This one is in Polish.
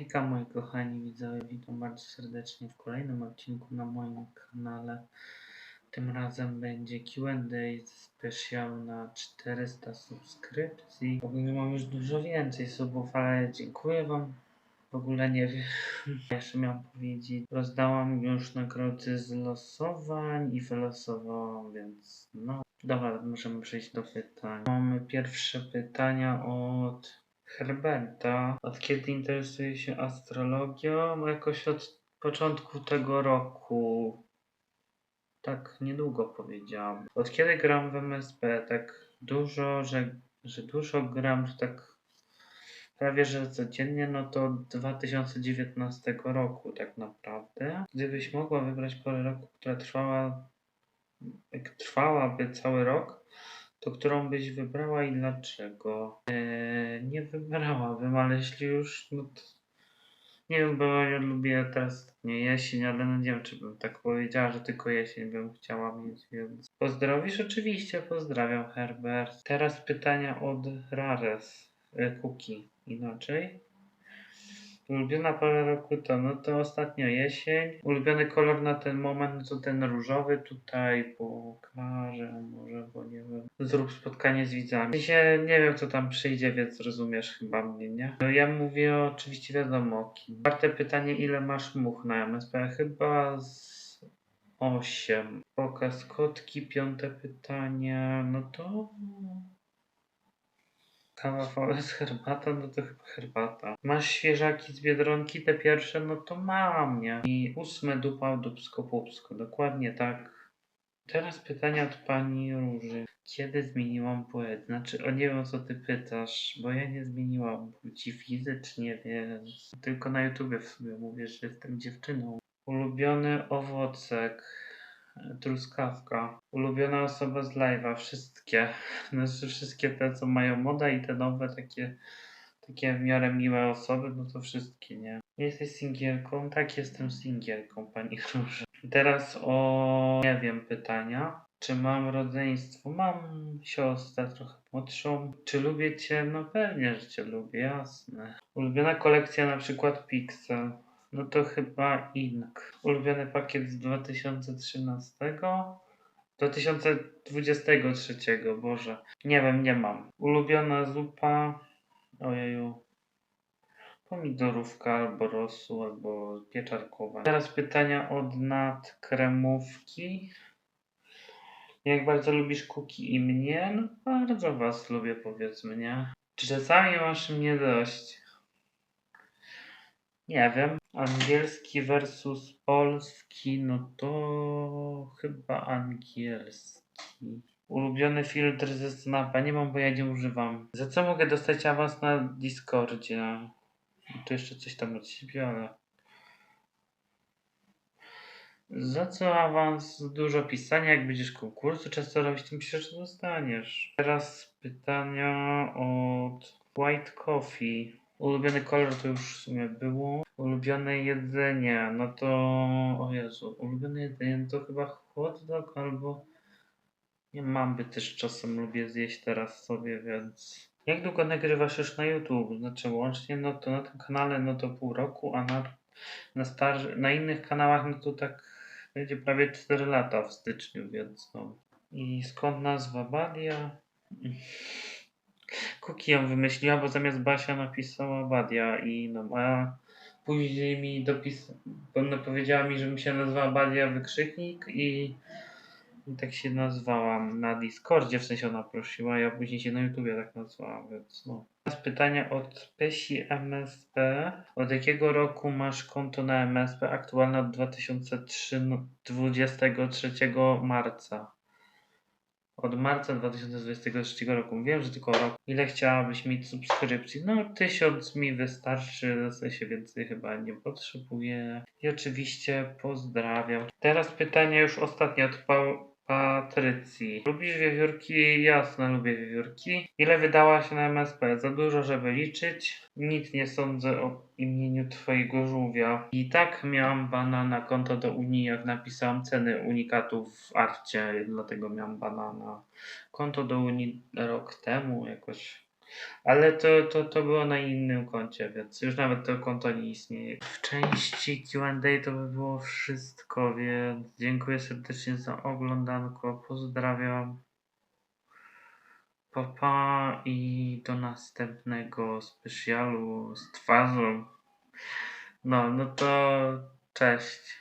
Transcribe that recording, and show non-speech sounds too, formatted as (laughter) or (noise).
Hejka moi kochani widzowie, witam bardzo serdecznie w kolejnym odcinku na moim kanale. Tym razem będzie Q&A specjal na 400 subskrypcji. Ogólnie mam już dużo więcej subów, ale dziękuję wam. W ogóle nie wiem, (laughs) jeszcze miałem powiedzieć. Rozdałam już nagrody z losowań i wylosowałam, więc no. Dobra, możemy przejść do pytań. Mamy pierwsze pytania od Herberta. Od kiedy interesuje się astrologią? Jakoś od początku tego roku. Tak niedługo powiedziałam. Od kiedy gram w MSP? Tak dużo, że, że dużo gram, że tak prawie że codziennie, no to od 2019 roku tak naprawdę. Gdybyś mogła wybrać porę roku, która trwała, trwałaby cały rok, to którą byś wybrała i dlaczego? Eee, nie wybrałabym, ale jeśli już, no to nie wiem, bo ja lubię teraz nie jesień, ale no nie wiem, czy bym tak powiedziała, że tylko jesień bym chciała mieć, więc pozdrowisz? Oczywiście pozdrawiam, Herbert. Teraz pytania od Rares, e, Kuki, inaczej. Ulubiona pora roku to, no to ostatnio jesień. Ulubiony kolor na ten moment, no to ten różowy tutaj pokażę może, bo nie wiem. Zrób spotkanie z widzami. W nie wiem, co tam przyjdzie, więc rozumiesz chyba mnie, nie? No ja mówię oczywiście wiadomo o kim. Czwarte pytanie, ile masz much na MSP? Chyba z 8. Pokaz kotki. Piąte pytanie, no to... Kawa fole z herbatą, no to chyba herbata. Masz świeżaki z Biedronki, te pierwsze, no to mam, nie? I ósme dupa dupsko pupsko, dokładnie tak. Teraz pytania od pani Róży. Kiedy zmieniłam płeć? Znaczy, o nie wiem o co ty pytasz, bo ja nie zmieniłam płci fizycznie, więc tylko na YouTubie w sobie mówię, że jestem dziewczyną. Ulubiony owocek. Truskawka. Ulubiona osoba z live'a. Wszystkie. Znaczy wszystkie te, co mają moda i te nowe takie, takie w miarę miłe osoby, no to wszystkie, nie? Jesteś singielką? Tak, jestem singielką, pani Róży. Teraz o, nie wiem, pytania. Czy mam rodzeństwo? Mam siostrę trochę młodszą. Czy lubię cię? No pewnie, że cię lubię, jasne. Ulubiona kolekcja na przykład Pixel. No to chyba Ink. Ulubiony pakiet z 2013? 2023, Boże. Nie wiem, nie mam. Ulubiona zupa. Ojeju. Pomidorówka albo rosu, albo pieczarkowa. Teraz pytania od nadkremówki. Jak bardzo lubisz kuki i mnie? No bardzo was lubię, powiedzmy, nie? Czy czasami masz mnie dość? Nie wiem. Angielski versus polski, no to chyba angielski. Ulubiony filtr ze Snapa nie mam, bo ja nie używam. Za co mogę dostać awans na Discordzie? To jeszcze coś tam od siebie, ale... Za co awans? Dużo pisania, jak będziesz konkursu często robić, to myślę, że dostaniesz. Teraz pytania od White Coffee. Ulubiony kolor to już w sumie było. Ulubione jedzenie, no to... O Jezu, ulubione jedzenie to chyba hot dog albo... Nie mam, by też czasem lubię zjeść teraz sobie, więc... Jak długo nagrywasz już na YouTube? Znaczy łącznie, no to na tym kanale no to pół roku, a na, na, star- na innych kanałach no to tak będzie prawie 4 lata w styczniu, więc no. I skąd nazwa Badia? Kuki ją wymyśliła, bo zamiast Basia napisała Badia i no a później mi dopis... Ona powiedziała mi, że mi się nazywa Badia Wykrzyknik i, i tak się nazwałam na Discordzie, w sensie ona prosiła, ja później się na YouTubie tak nazwałam, więc no. Teraz pytania od Pesi MSP. Od jakiego roku masz konto na MSP? Aktualne od 2023 marca. Od marca 2023 roku. Wiem, że tylko rok. Ile chciałabyś mieć subskrypcji? No, tysiąc mi wystarczy. W sensie więcej chyba nie potrzebuję. I oczywiście pozdrawiam. Teraz pytanie już ostatnie od pa- Patrycji. Lubisz wiewiórki? Jasne, lubię wiewiórki. Ile wydałaś na MSP? Za dużo, żeby liczyć. Nic nie sądzę o imieniu twojego żółwia. I tak miałam bana na konto do Unii, jak napisałam ceny unikatów w arcie, dlatego miałam bana na konto do Unii rok temu jakoś. Ale to, to, to było na innym koncie, więc już nawet to konto nie istnieje. W części QA to by było wszystko, więc dziękuję serdecznie za oglądanko. Pozdrawiam. Papa i do następnego specjalu z twarzą. No, no to cześć.